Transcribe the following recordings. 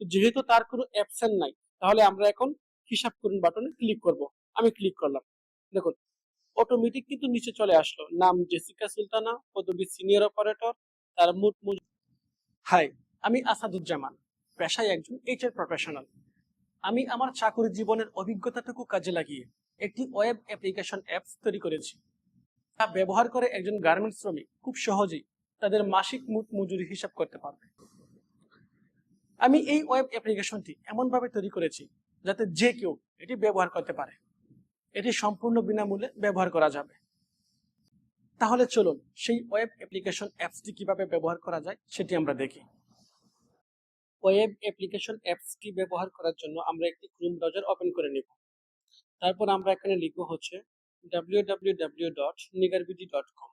যেহেতু তার কোনো অ্যাবসেন্ট নাই, তাহলে আমরা এখন হিসাব করুন বাটনে ক্লিক করব। আমি ক্লিক করলাম। দেখুন অটোমেটিক কিন্তু নিচে চলে আসলো। নাম জেসিকা সুলতানা, পদবী সিনিয়র অপারেটর তার মোট মজুরি হাই আমি আসাদুজ্জামান, পেশায় একজন এইচআর প্রফেশনাল আমি আমার চাকরি জীবনের অভিজ্ঞতাটুকু কাজে লাগিয়ে একটি ওয়েব অ্যাপ্লিকেশন অ্যাপস তৈরি করেছি। তা ব্যবহার করে একজন গার্মেন্টস শ্রমিক খুব সহজেই তাদের মাসিক মোট মজুরি হিসাব করতে পারবে। আমি এই ওয়েব অ্যাপ্লিকেশনটি এমনভাবে তৈরি করেছি যাতে যে কেউ এটি ব্যবহার করতে পারে। এটি সম্পূর্ণ বিনামূল্যে ব্যবহার করা যাবে। তাহলে চলুন সেই ওয়েব অ্যাপ্লিকেশন অ্যাপসটি কীভাবে ব্যবহার করা যায় সেটি আমরা দেখি। ওয়েব অ্যাপ্লিকেশন অ্যাপসটি ব্যবহার করার জন্য আমরা একটি ক্রোম ব্রাউজার ওপেন করে নিব। তারপর আমরা এখানে লিখব হচ্ছে www.nigarvidi.com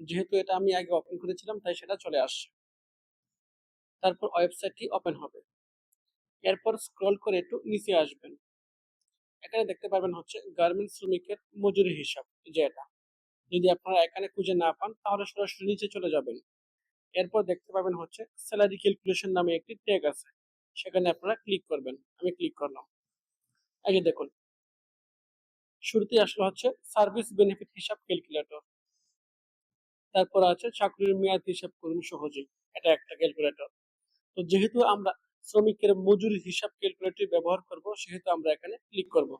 যেহেতু এটা আমি আগে ওপেন করেছিলাম, তাই সেটা চলে আসছে। তারপর ওয়েবসাইটটি ওপেন হবে। এরপর স্ক্রল করে একটু নিচে আসবেন। এখানে দেখতে পারবেন হচ্ছে গার্মেন্টস শ্রমিকের মজুরি হিসাব যে এটা। যদি আপনারা এখানে খুঁজে না পান, তাহলে সরাসরি নিচে চলে যাবেন। এরপর দেখতে পাবেন হচ্ছে স্যালারি ক্যালকুলেশন নামে একটি ট্যাগ আছে। সেখানে আপনারা ক্লিক করবেন। আমি ক্লিক করলাম। আগে দেখুন। শুরুতেই আসলে হচ্ছে সার্ভিস বেনিফিট হিসাব ক্যালকুলেটর তারপর আছে চাকরির মেয়াদ হিসাব করুন সহজেই। এটা একটা ক্যালকুলেটর তো যেহেতু আমরা শ্রমিকের মজুরি হিসাব ক্যালকুলেটর ব্যবহার করব, সেহেতু আমরা এখানে ক্লিক করব।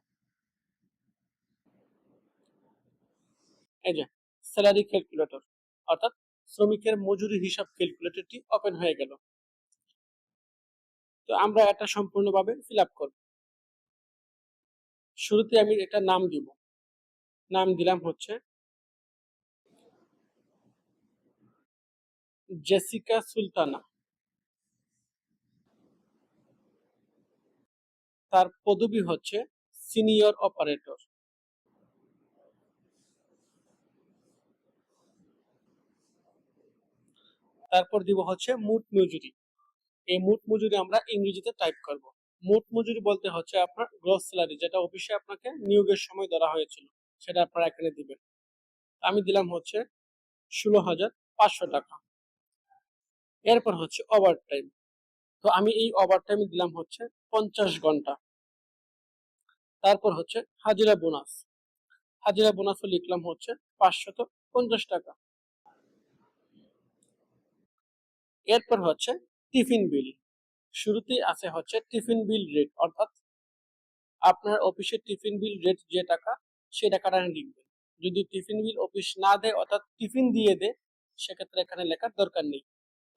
এই যে স্যালারি ক্যালকুলেটর অর্থাৎ শ্রমিকের মজুরি হিসাব ক্যালকুলেটরটি ওপেন হয়ে গেল। তো আমরা এটা সম্পূর্ণভাবে ফিল আপ করব। শুরুতে আমি এটা নাম দিব। নাম দিলাম হচ্ছে জেসিকা সুলতানা। তার পদবি হচ্ছে সিনিয়র অপারেটর। তারপর দিব হচ্ছে মোট মজুরি। এই মোট মজুরি আমরা ইংরেজিতে টাইপ করব। মোট মজুরি বলতে হচ্ছে আপনার গ্রস স্যালারি যেটা অফিসে আপনাকে নিয়োগের সময় ধরা হয়েছিল, সেটা আপনারা এখানে দিবেন। আমি দিলাম হচ্ছে ষোলো হাজার পাঁচশো টাকা। এরপর হচ্ছে ওভার টাইম তো আমি এই ওভার টাইম দিলাম হচ্ছে পঞ্চাশ ঘণ্টা। তারপর হচ্ছে হাজিরা বোনাস। হাজিরা বোনাসও লিখলাম হচ্ছে পাঁচশত পঞ্চাশ টাকা। এরপর হচ্ছে টিফিন বিল। শুরুতেই আছে হচ্ছে টিফিন বিল রেট, অর্থাৎ আপনার অফিসের টিফিন বিল রেট যে টাকা সেই টাকাটা লিখবেন যদি টিফিন বিল অফিস না দেয়, অর্থাৎ টিফিন দিয়ে দেয়, সেক্ষেত্রে এখানে লেখার দরকার নেই।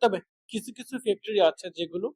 তবে কিছু কিছু ফ্যাক্টরি আছে যেগুলো